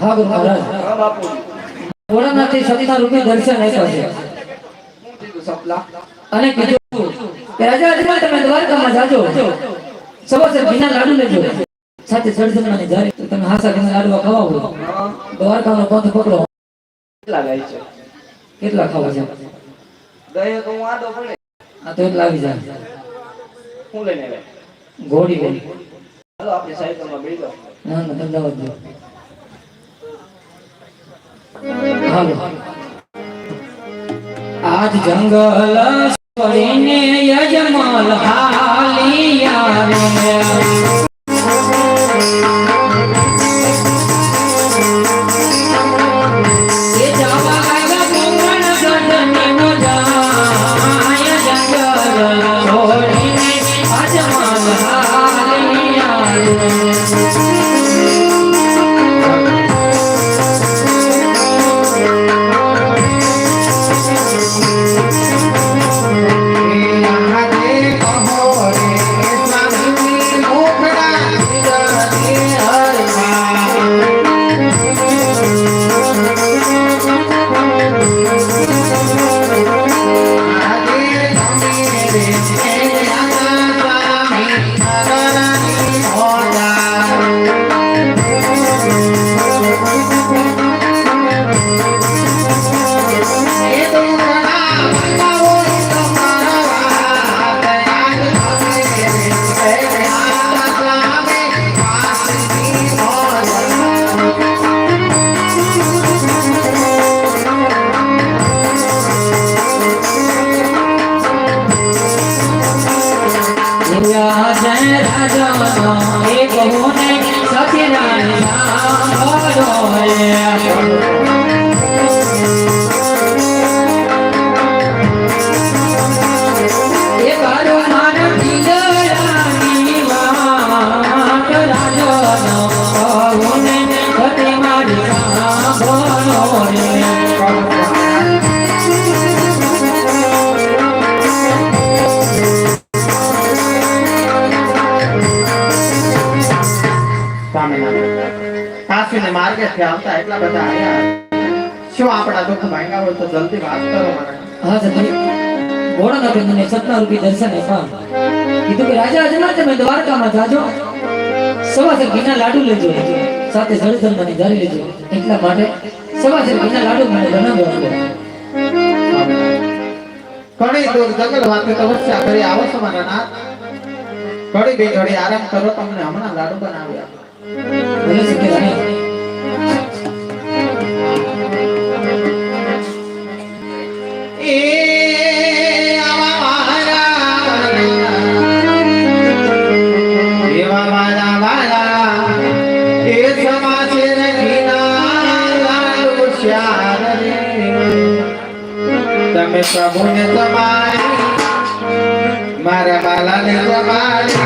હા ગુરુ મહારાજ હા બાપુ. ભોળાનાથે સત્તા રૂપે દર્શન આપ્યા છે. શું કીધું સપલા અને કીધું કે રાજા અજમલ તમે દ્વારકામાં જાજો. સવાસર ઘીના લાડુ લેજો. સાથે જળજમવાની જારે તમે હાસા ઘીના લાડવા ખવાવો દ્વારકાનો પંથ પકડો. કેટલા ગાય છે? કેટલા ખાવા છે? ગયે તો હું પડે. આ તો એટલા આવી જાય. હું લઈને ઘોડી ઘોડી હાલો આપણી સાયકલમાં બેસી જાઓ. ના ના હાલો આજ જંગલ છોડીને યજમાલ હાલિયા કાશીને માર્ગેથી આવતા એટલા બધા આવ્યા શું આપણા દુઃખ ભાંગ્યા હોય તો જલ્દી વાત કરો મને. હા સતી ઘોડાના મને સત્તા રૂપી દર્શન આપ્યા કીધું કે રાજા રાજના તમે દ્વારકામાં જાજો. સવાસર ઘીના લાડુ લેજો સાથે જળધર્મની ધારી લેજો. એટલા માટે સવાસર ઘીના લાડુ મને બનાવ્યો હતો ઘણી દૂર જંગલ વાતે તપસ્યા કરી આવો છો મારા નાથ. ઘડી બે ઘડી આરામ કરો તમને હમણાં લાડુ બનાવ્યા ભલે સતી રાણી એ આવા મારા એવા મારા વાલા એ સમાજે રખીના લાડુ શ્યાર રે તમે પ્રભુને તમારી મારા બાલાને તમારી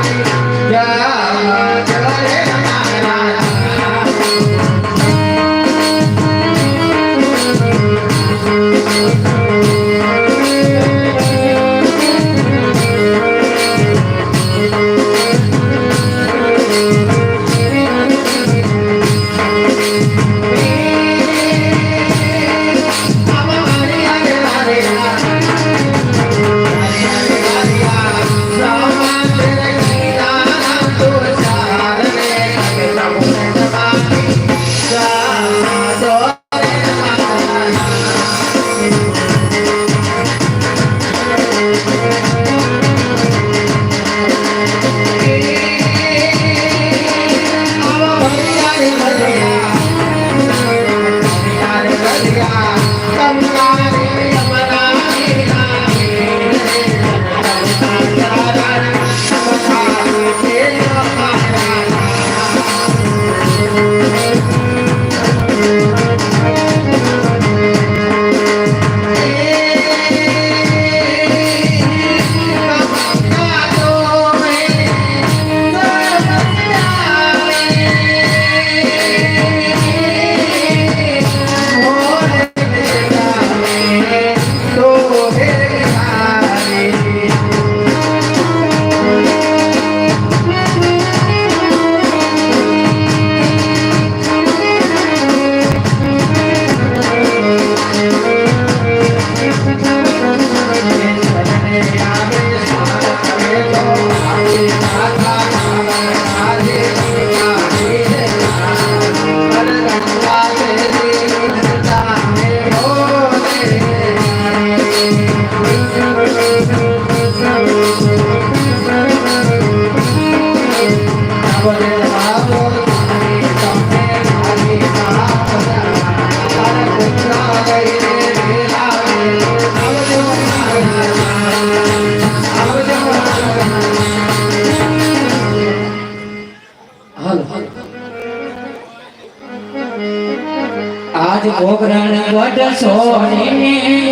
આજ ભોગરણ વડ સોને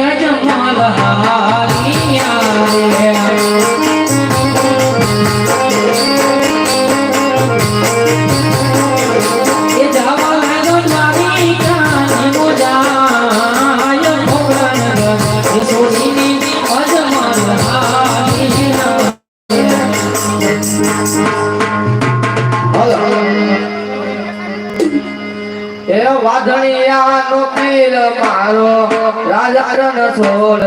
અજમલ હાલિયા મારો રાજા રણ છોડ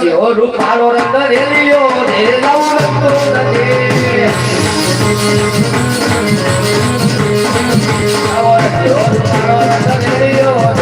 જય ઓ રૂપાળો રંગ રેલિયો રે લાવો રંગો રંગ રેલિયો રે લાવો રંગો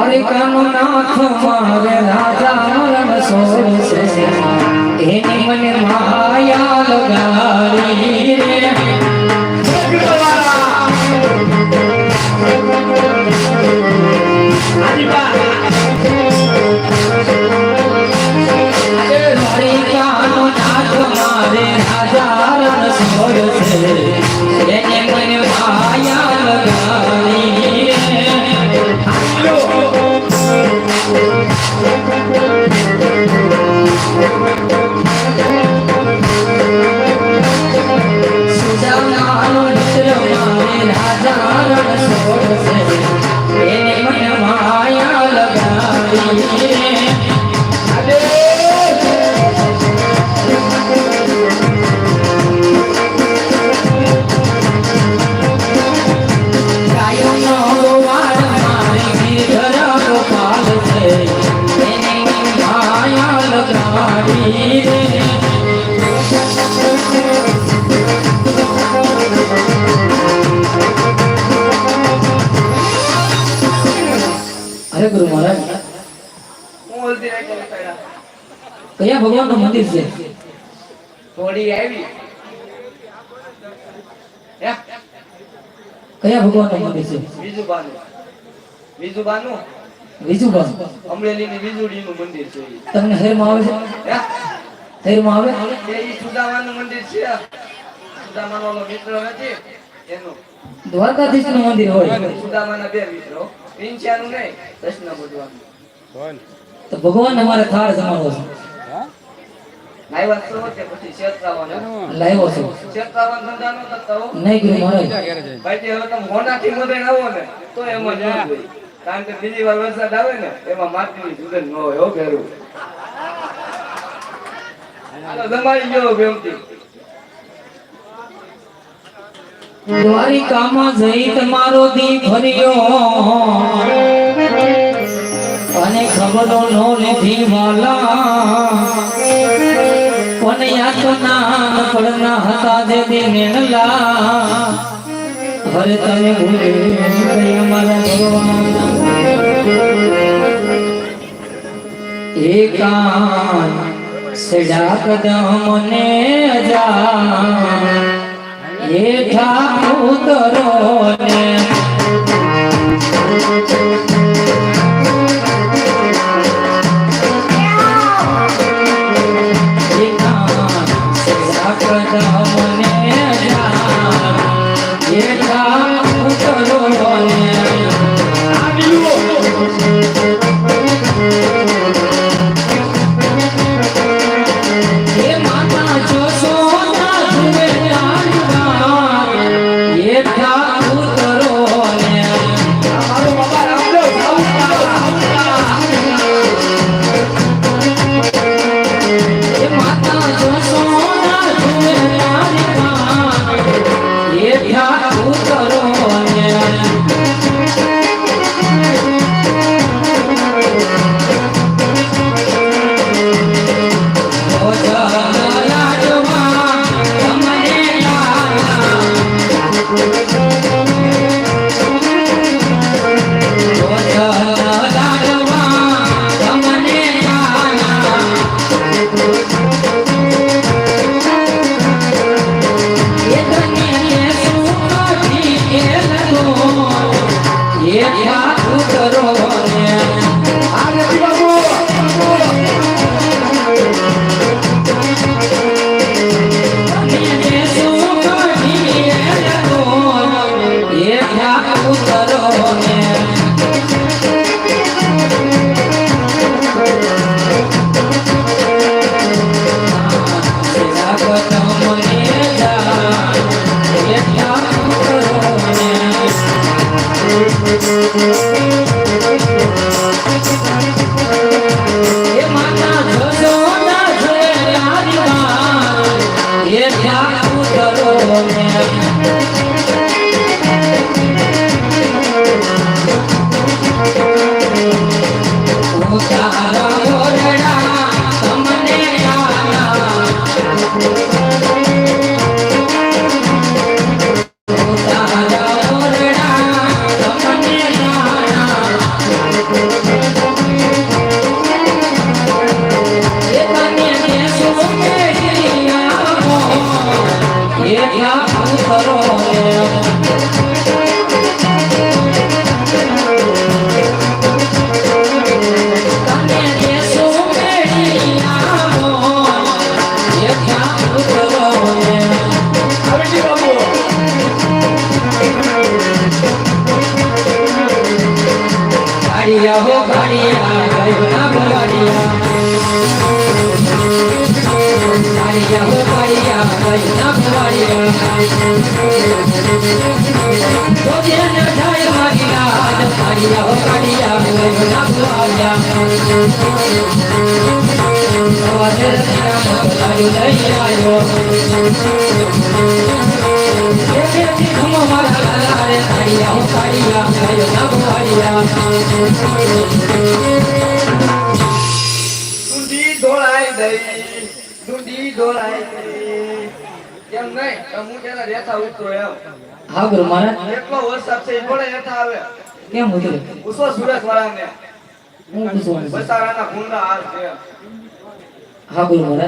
દ્વારિકાનો નાથ મારે રાજા મરણ સોરસે મંદિર છે. થોડી આવી. હે? કયા ભગવાનનું મંદિર છે? બીજું બાનું બીજું બાનું ની બીજુડી નું મંદિર છે તમને હેરમાં આવે છે? હેરમાં આવે? એ સુદામાનું મંદિર છે. સુદામાનો ઓલો મિત્ર નથી એનો. દ્વારકાધીશનું મંદિર હોય. સુદામાના બે મિત્રો. પિંચ્યાનું નહીં કૃષ્ણ ભગવાન તો ભગવાન અમારે થાળ જમાડો છે. લાવ્યા છો? કે પછી શેતરાવાનો લાવ્યો છે. શેતરાવાનો ધંધા નો કરતા નહીં ગુરુ મહારાજ ભાઈ જે તમે મોઢાથી મધાઈને આવો ને તો એમાં ન જોઈએ. કારણ કે બીજી વાર વરસાદ આવે ને એમાં માટીની સુગંધ ન હોય હો ઘેરું હાલો જમાડી ગયો દ્વારિકામાં જઈ તમારો દી ભર્યો. અને ખબરો નો લીધી વાલા. કોને યાતના પડના હતા જે દી નેણલા હરે તમે ભૂલે ગયા મારા ભગવાન. એકાન સડા કદમ ને જા હેઠા ઉતરો ને સડા yeah. હા ગુરુ મહારાજ. એટલો વરસાદ છે ભલે હેઠા આવે. કેમ ઉતરે? ઉસો સુરત વાળાને હું છે? બસારાના ગુંડા હાલ છે. હા શું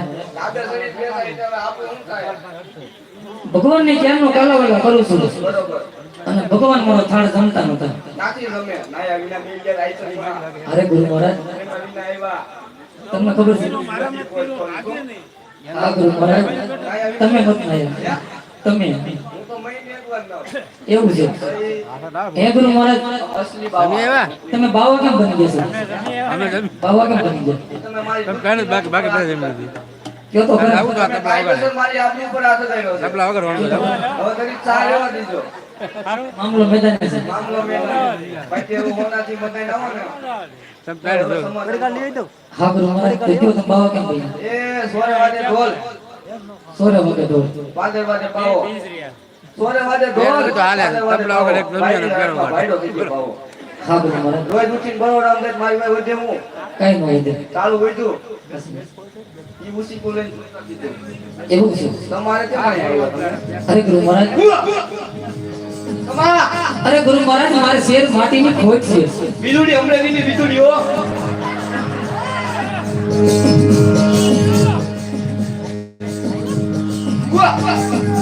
થાય ભગવાન ને ક્યારનો કાલાવાલા કરું છું અને ભગવાન મારો થાળ જમતા નતા. અરે ગુરુ મહારાજ, તમને ખબર છે. હા, ગુરુ મહારાજ, તમે મત નાયા તમે. તો. એવું છે. હે ગુરુ મહારાજ તમે બાવા કેમ બની ગયા છો બાવા કેમ બની ગયા તમે મારી બાકી બાકી બધા જમી લીધી કયો તો તો મામલો મેદાન છે. મામલો મેદાન. પછી તે એવું હોનાથી બધાય ના હોય ને. તો. હા ગુરુ મહારાજ તો કયો તમે બાવા કેમ બની એ સોરે વાગે ઢોલ. સોરે વાગે દોર વાદે વાગે પાવો. સોરે વાગે દોર તો હાલે. તબલા વગર એક. દુનિયાનો પાવો. હા ગુરુ મહારાજ રોજ ઉઠીને બરોડા અંદર મારી ભાઈ વધે હું. કઈ નો હોય ચાલુ વધ્યું ઈ ઉસી કો લઈને એવું છે તમારે કેમ અહીંયા અરે ગુરુ મહારાજ. તમારા. અરે ગુરુ મહારાજ મારે શેર માટીની ખોજ છે. બીજુડી અમરેલીની વીજળી હો. Passa.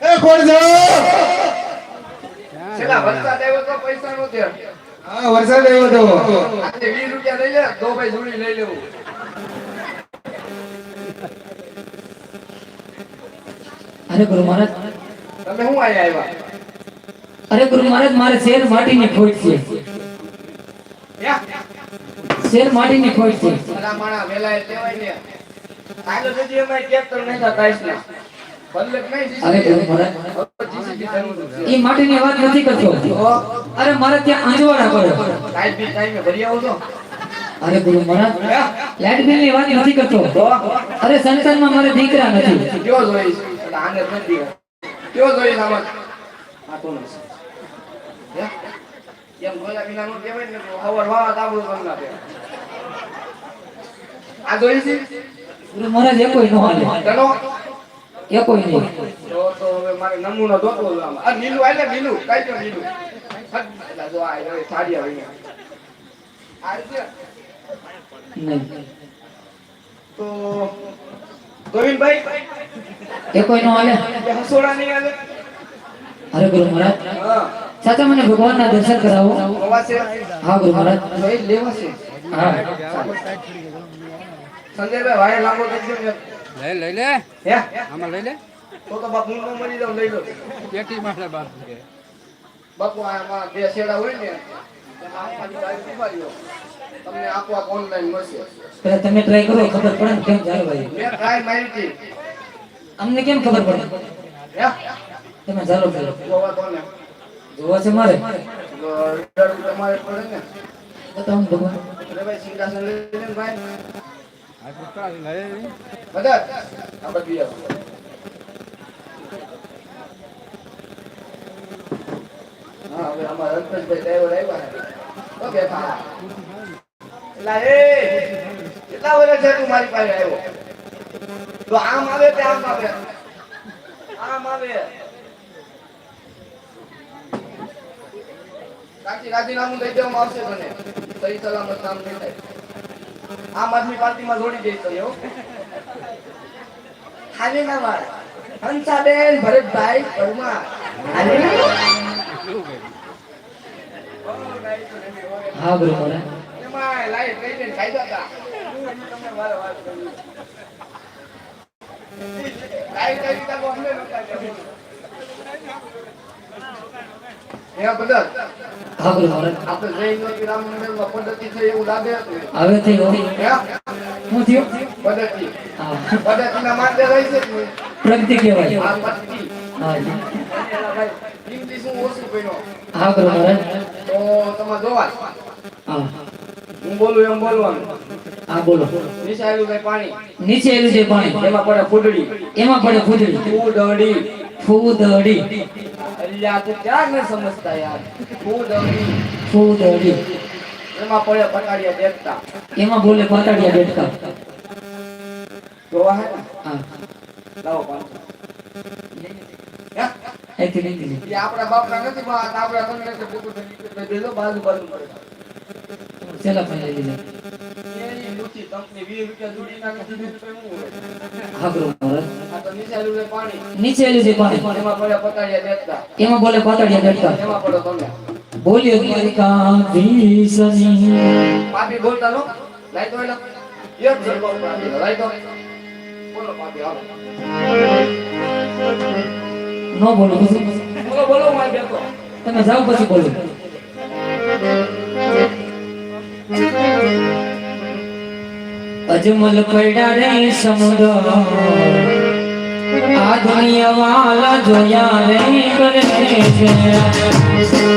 એ કોણ છેલ્લા વરસાદ આવ્યો તો પૈસા નો થયો હા વરસાદ આવ્યો તો. આજે વીસ રૂપિયા લઈ લે દો ભાઈ જોડી લઈ લેવું. અરે ગુરુ મહારાજ. તમે શું આયા આવ્યા? અરે ગુરુ મહારાજ મારે શેર માટીની ખોટ છે. શેર શેર માટીની ખોટ છે. વેલા લેવાય ને. આગળ સુધી ટ્રેક્ટર નહીં. થતા ને એ માટીની વાત નથી કરતો. અરે મારે ત્યાં અંજવાડા પડે ટાઈમ ટાઈમે ભરી આવો છો અરે ગુરુ મહારાજ લાઈટ બિલની વાત નથી કરતો. અરે સંતાનમાં મારે દીકરા નથી. કયો જોઈશ? આને નથી કયો. જોઈશ આમાં? આ એમ જોયા વિના નો કહેવાય ને હવાર વાવા તાબડું કરી નાખે આ જોઈશ છે? ગુરુ મહારાજ એ કોઈ ન તનો એ કોઈ નહીં. તો તો હવે મારે નમૂનો દોતો આમાં. આ લીલું આલે લીલું કઈ જો આ હવે સાડી આવી આ રીતે? નહીં. તો ગોવિંદભાઈ? એ કોઈ ન હાલે. હસોડા નહીં આલે અરે ગુરુ મહારાજ હા. સાચા મને ભગવાનના દર્શન કરાવો. હા ગુરુ મહારાજ. તો લેવા છે. હા. સંજયભાઈ વાયર લાંબો થઈ ગયો ને. લઈ લઈ લે. હે? આમાં લઈ લે. તો તો બાપ હું ન મરી જાઉં લઈ લો. પેટી માં બાપ બાપુ આમાં બે શેડા હોય ને. તમને આપવા ઓનલાઈન મળશે. પેલા તમે ટ્રાય કરો ખબર પડે ને કેમ જાય ભાઈ. મેં ટ્રાય મારી હતી. અમને કેમ ખબર પડે? હે? તમે ચાલો ચાલો જોવા તો ને. જોવા છે મારે? તમારે પડે ને. બતાવો ભગવાન. ભાઈ સિંહાસન લઈ લે ભાઈ કેટલા વર્ષ મારી પાસે આવ્યો તો આમ આવે તે આમ આવે આમ આવે કાચી રાજીનામું દઈ દેવામાં આવશે મને સહી સલામત કામ નહીં થાય આમ આદમી પાર્ટીમાં જોડી દઈશ તને હો. હાલે ના વાળ. હંસાબેન ભરતભાઈ પરમાર હા બરોબર એમાં લાઈટ કઈ દે ખાઈ જતા તમે વારે વાત કરી લાઈટ કઈ દીધા તો અમને નતા હા ગુરુ મહારાજ આપણે જૈન નો રામ મંદિરમાં પદ્ધતિ છે એવું લાગે હતું હવે થયો હે? શું પદ્ધતિ. પદ્ધતિના માટે રહી છે પ્રગતિ કહેવાય. આ પદ્ધતિ. હા. ઇંગ્લિશ હું ઓછું કર્યો. હા ગુરુ તો તમે જોવા. હા. હું બોલું એમ બોલવાનું. હા બોલો. નીચે આવ્યું કઈ પાણી. નીચે છે પાણી. એમાં પડે ફૂડડી એમાં પડે ફૂદડી ફૂડડી ફૂદડી અલ્યા તો ક્યાં ન સમજતા યાર ફૂદડી ફૂદડી એમાં પડે પટાડિયા બેઠતા એમાં બોલે પટાડિયા બેઠતા જોવા હે હા લાવો પાંચ આપણા બાપના નથી આપણા તમને દેજો બાજુ બાજુ પડે ચલા પણ લીધા એની મૂર્તિ તમને વીસ રૂપિયા જોડી નાખે દીધી તો હા મહારાજ આ તો નીચે આવ્યું છે પાણી. એમાં બોલે પાતાડિયા બેઠકા. બોલ્યો તમે બોલ્યો પાપી બોલતા નો લાઈ તો એલા. એક સરખો પાપી લાઈ તો બોલો પાપી આવો નો બોલો પછી. બોલો બોલો મારી બેકો તમે જાઓ પછી બોલો. અજમલ પડ્યા રે સમુદ્ર. દુનિયા વાલા જોયા રે કરે છે.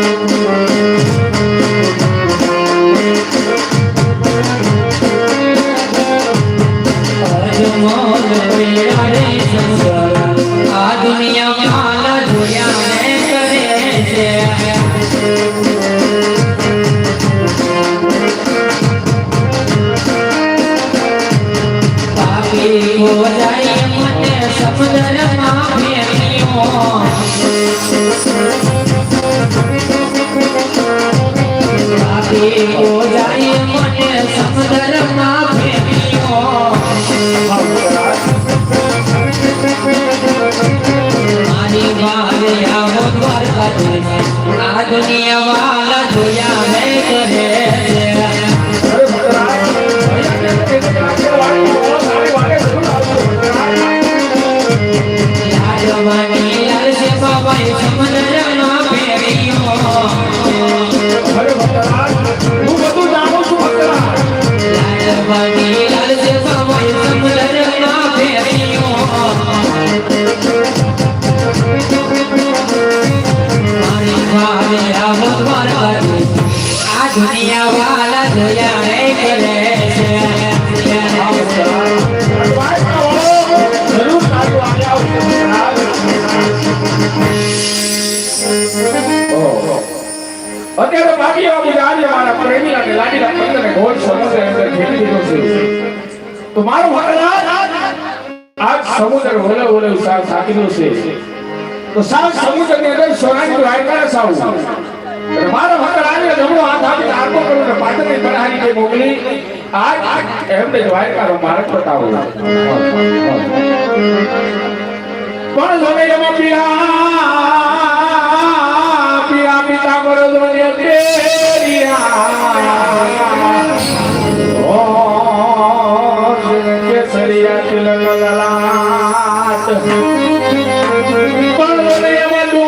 સમુદ્ર ઓલે ઓલે સાવ સાકીનો છે. તો સાવ સમુદ્રની અંદર સોનાની વાયકારે સાવ મારો મારો વરરાજ જમણો હાથ આપીને આગો કરું ને પાટણની તરહારી જે મોકલી, આ એમને જ વાયકારો માર્ગ બતાવો પણ જોને જમો પિયા પિયા પિતા કરો જોને તેરિયા ઓ કેસરિયા તિલક લલાટ પણ જોને એમાં દો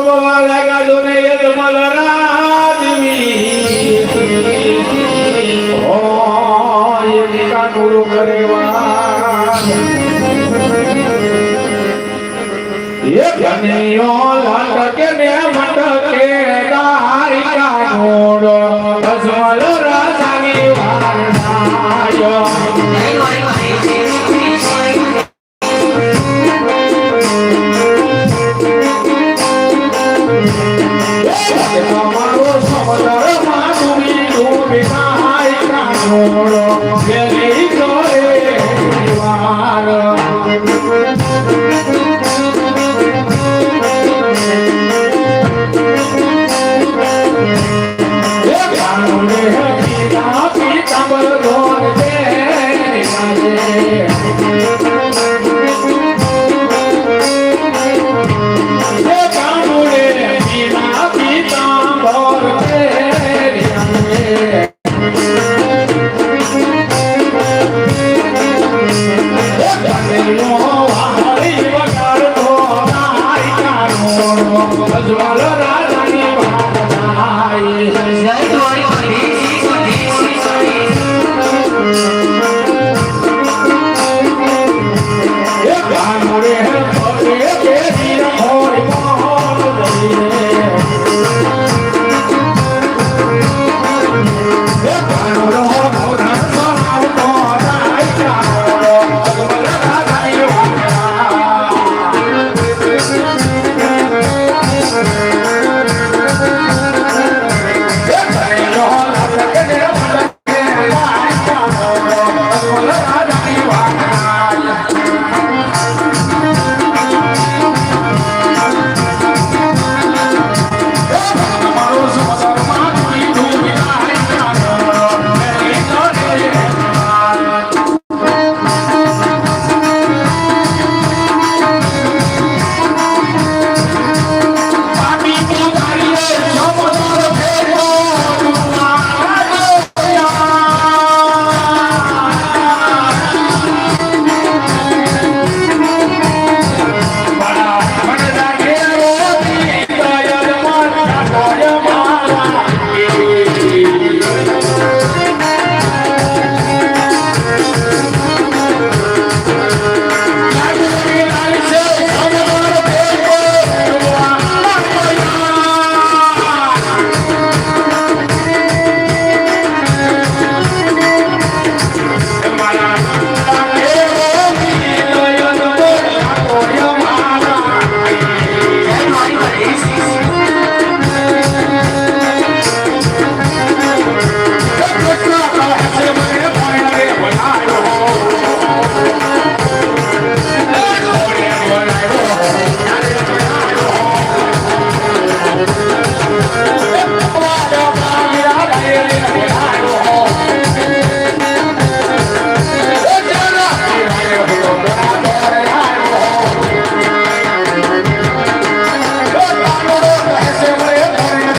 બવા લાગા જોને એ જમલ રાજવી ઓ એ નિકા ગુરુ કરેવા એ કનૈયો લટકે ને મટકે